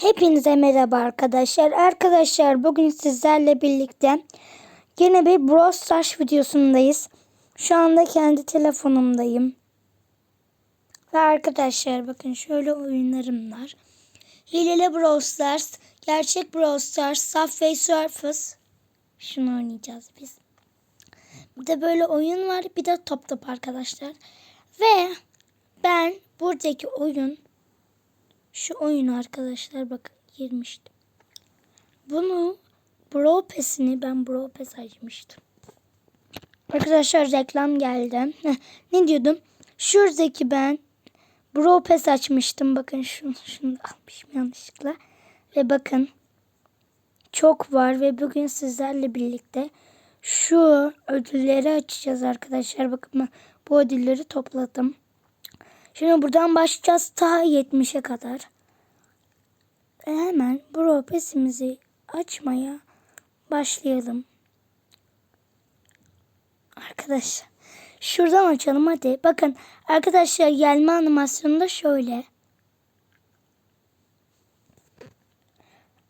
Hepinize merhaba arkadaşlar. Arkadaşlar bugün sizlerle birlikte yine bir Brawl Stars videosundayız. Şu anda kendi telefonumdayım. Ve arkadaşlar bakın şöyle oyunlarım var. Hileli Brawl Stars, Gerçek Brawl Stars, Subway Surfers. Şunu oynayacağız biz. Bir de böyle oyun var. Bir de top top arkadaşlar. Ve ben buradaki oyun şu oyun arkadaşlar bakın girmiştim. Bunu Brawl Pass'ini ben Brawl Pass açmıştım. Arkadaşlar reklam geldi. Ne diyordum? Şuradaki ben Brawl Pass açmıştım. Bakın şunu, şunu almışım yanlışlıkla. Ve bakın çok var ve bugün sizlerle birlikte şu ödülleri açacağız arkadaşlar. Bakın bu ödülleri topladım. Şimdi buradan başlayacağız ta 70'e kadar. Ve hemen Brawl Pass'imizi açmaya başlayalım. Arkadaşlar şuradan açalım hadi. Bakın arkadaşlar gelme animasyonu da şöyle.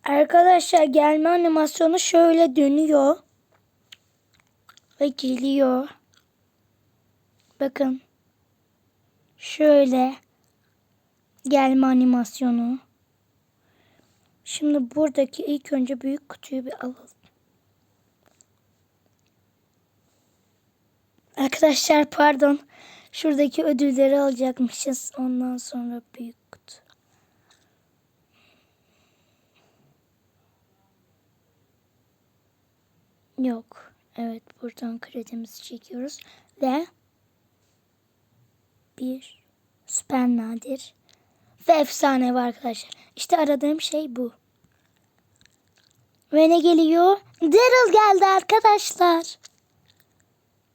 Arkadaşlar gelme animasyonu şöyle dönüyor. Ve geliyor. Bakın. Şöyle gelme animasyonu. Şimdi buradaki ilk önce büyük kutuyu bir alalım. Arkadaşlar pardon. Şuradaki ödülleri alacakmışız. Ondan sonra büyük kutu. Yok. Evet buradan kredimizi çekiyoruz. Ve bir süper nadir ve efsane var arkadaşlar. İşte aradığım şey bu. Ve ne geliyor? Daryl geldi arkadaşlar.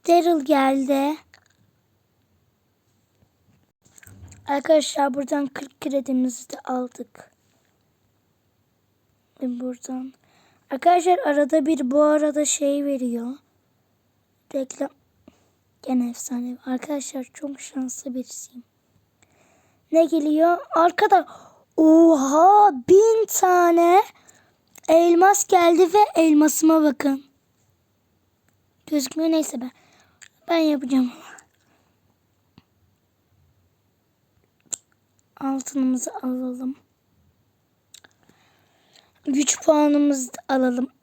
Daryl geldi. Arkadaşlar buradan 40 kredimizi de aldık. Ve buradan. Arkadaşlar arada bir bu arada şey veriyor. Reklam. Gene efsane. Arkadaşlar çok şanslı birisiyim. Ne geliyor? Arkada. Oha bin tane elmas geldi ve elmasıma bakın. Gözükmüyor neyse ben. Ben yapacağım. Altınımızı alalım. Güç puanımızı alalım.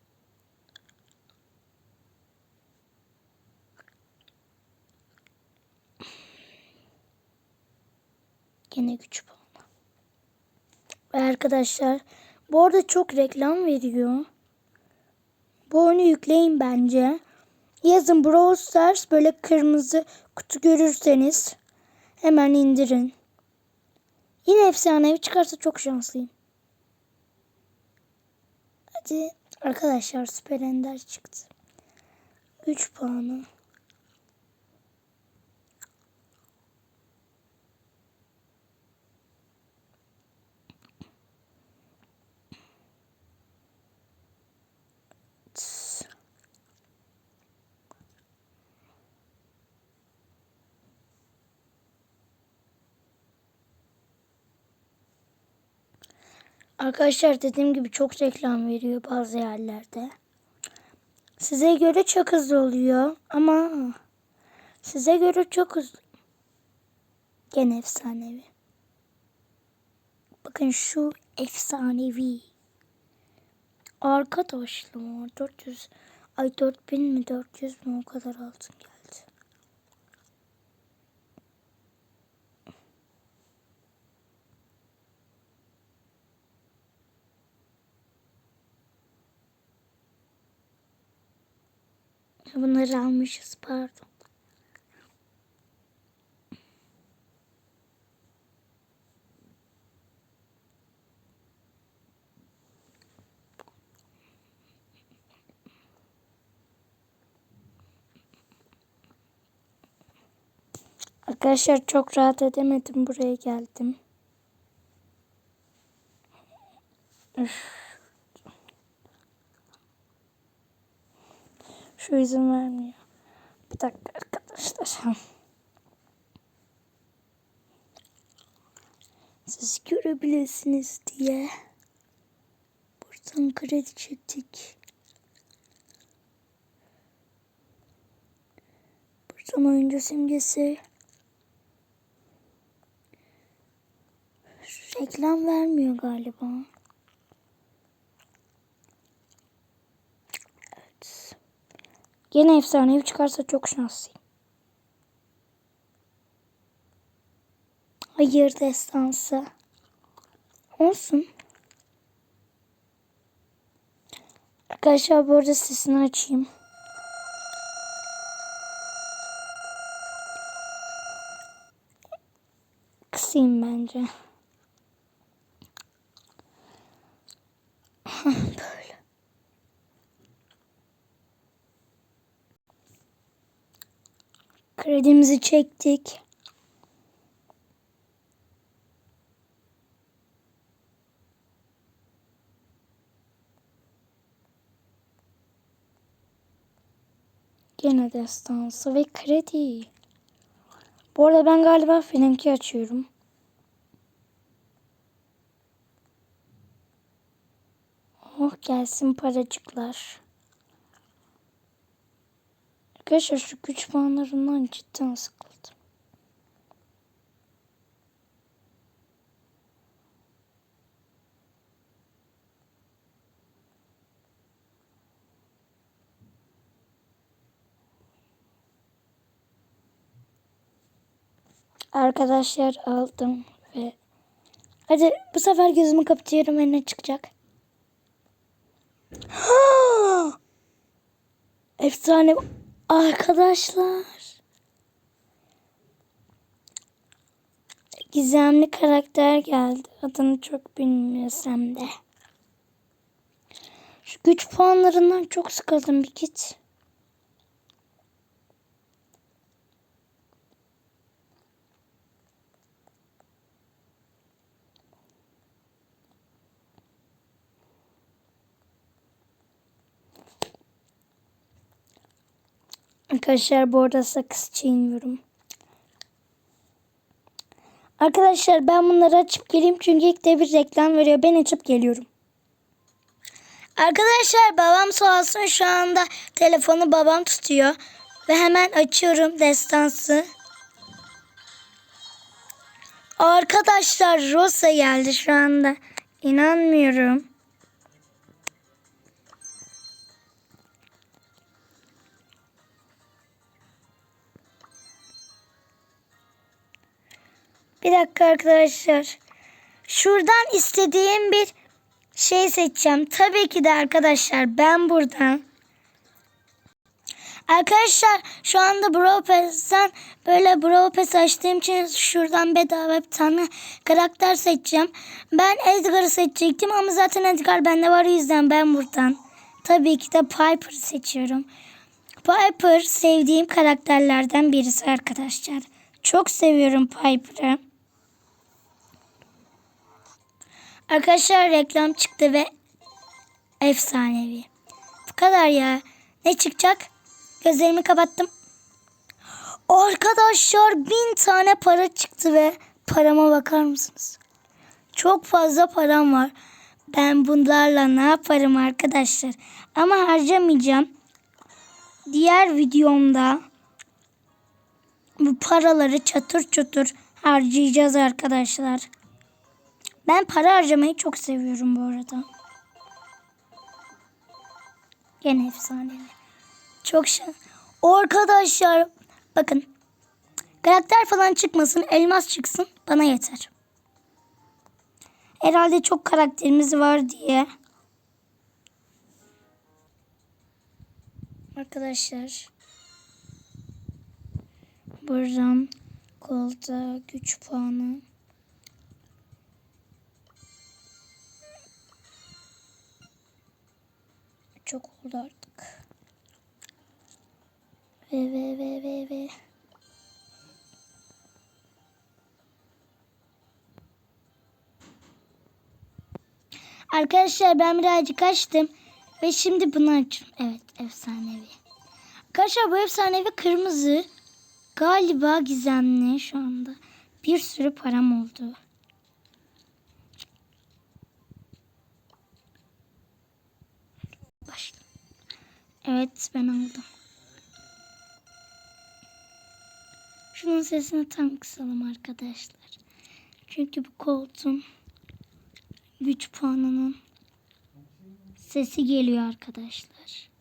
Gene güç puanı. Ve arkadaşlar bu arada çok reklam veriyor. Bu oyunu yükleyin bence. Yazın Brawl Stars böyle kırmızı kutu görürseniz hemen indirin. Yine efsanevi çıkarsa çok şanslıyım. Hadi arkadaşlar süper ender çıktı. 3 puanı. Arkadaşlar dediğim gibi çok reklam veriyor bazı yerlerde. Size göre çok hızlı oluyor ama size göre çok hızlı. Gene efsanevi. Bakın şu efsanevi. Arkadaşlar 400 ay 4000 mi 400 mü o kadar altın geldi. Bunları almışız pardon. Arkadaşlar çok rahat edemedim buraya geldim. Üf. Şu izin vermiyor. Bir dakika arkadaşlar. Siz görebilirsiniz diye. Buradan kredi çektik. Buradan oyuncu simgesi. Reklam vermiyor galiba. Yine efsanevi çıkarsa çok şanslıyım. Hayır destansı. Olsun. Arkadaşlar bu arada sesini açayım. Kısayım bence. Kredimizi çektik. Gene destansı ve kredi. Bu arada ben galiba Frenki açıyorum. Oh gelsin paracıklar. Arkadaşlar şu güç puanlarından cidden sıkıldım. Arkadaşlar aldım ve hadi bu sefer gözümü kapatıyorum ve ne çıkacak? Efsane arkadaşlar. Gizemli karakter geldi. Adını çok bilmiyorsam de. Şu güç puanlarından çok sıkıldım bir git. Arkadaşlar bu arada sakız çiğniyorum. Arkadaşlar ben bunları açıp geleyim çünkü ilk de bir reklam veriyor. Ben açıp geliyorum. Arkadaşlar babam sağ olsun şu anda telefonu babam tutuyor. Ve hemen açıyorum destansı. Arkadaşlar Rosa geldi şu anda. İnanmıyorum. Bir dakika arkadaşlar. Şuradan istediğim bir şey seçeceğim. Tabii ki de arkadaşlar ben buradan. Arkadaşlar şu anda Brawl böyle Brawl Pass açtığım için şuradan bedava bir tane karakter seçeceğim. Ben Edgar'ı seçecektim ama zaten Edgar bende var o yüzden ben buradan. Tabii ki de Piper'ı seçiyorum. Piper sevdiğim karakterlerden birisi arkadaşlar. Çok seviyorum Piper'ı. Arkadaşlar reklam çıktı ve efsanevi. Bu kadar ya. Ne çıkacak? Gözlerimi kapattım. Arkadaşlar bin tane para çıktı ve parama bakar mısınız? Çok fazla param var. Ben bunlarla ne yaparım arkadaşlar? Ama harcamayacağım. Diğer videomda bu paraları çatır çatır harcayacağız arkadaşlar. Ben para harcamayı çok seviyorum bu arada. Gene efsanevi. Çok şan. Arkadaşlar bakın. Karakter falan çıkmasın, elmas çıksın bana yeter. Herhalde çok karakterimiz var diye. Arkadaşlar. Buradan kolda güç puanı. Çok oldu artık. Ve ve ve ve ve. Arkadaşlar ben birazcık açtım. Ve şimdi bunu açıyorum. Evet efsanevi. Arkadaşlar bu efsanevi kırmızı. Galiba gizemli şu anda. Bir sürü param oldu. Evet ben aldım. Şunun sesini tam kısalım arkadaşlar. Çünkü bu koltuğun güç puanının sesi geliyor arkadaşlar.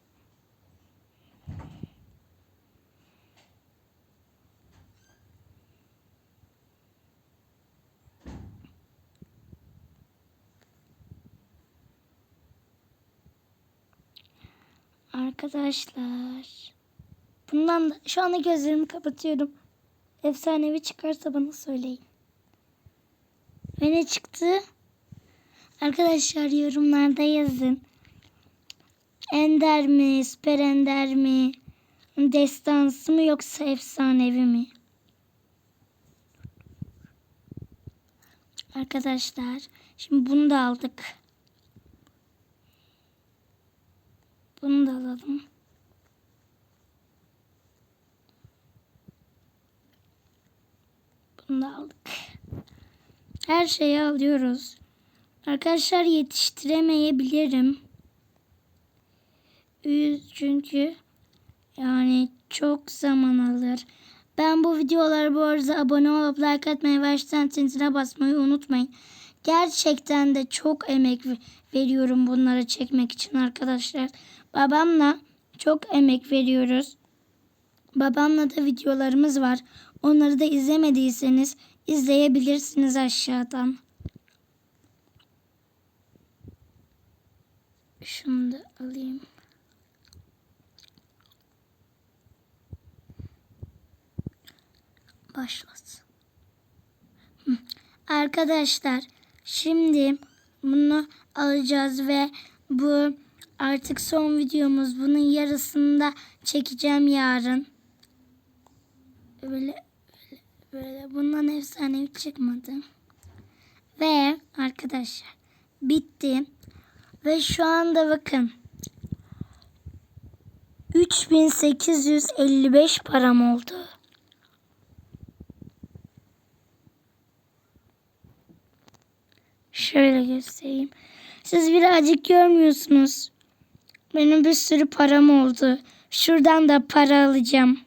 Arkadaşlar. Bundan da şu anda gözlerimi kapatıyorum. Efsanevi çıkarsa bana söyleyin. Ve ne çıktı? Arkadaşlar yorumlarda yazın. Ender mi, süper ender mi, destansı mı yoksa efsanevi mi? Arkadaşlar şimdi bunu da aldık. Bunu da alalım. Bunu da aldık. Her şeyi alıyoruz. Arkadaşlar yetiştiremeyebilirim. Çünkü yani çok zaman alır. Ben bu videolara bu arada abone olup like atmayı ve açtan zincire basmayı unutmayın. Gerçekten de çok emek ve- veriyorum bunları çekmek için arkadaşlar. Babamla çok emek veriyoruz. Babamla da videolarımız var. Onları da izlemediyseniz izleyebilirsiniz aşağıdan. Şunu da alayım. Başlasın. Arkadaşlar şimdi bunu alacağız ve bu artık son videomuz. Bunun yarısını da çekeceğim yarın. Böyle böyle, bundan efsane çıkmadı. Ve arkadaşlar bitti. Ve şu anda bakın 3855 param oldu. Şöyle göstereyim. Siz birazcık görmüyorsunuz. Benim bir sürü param oldu. Şuradan da para alacağım.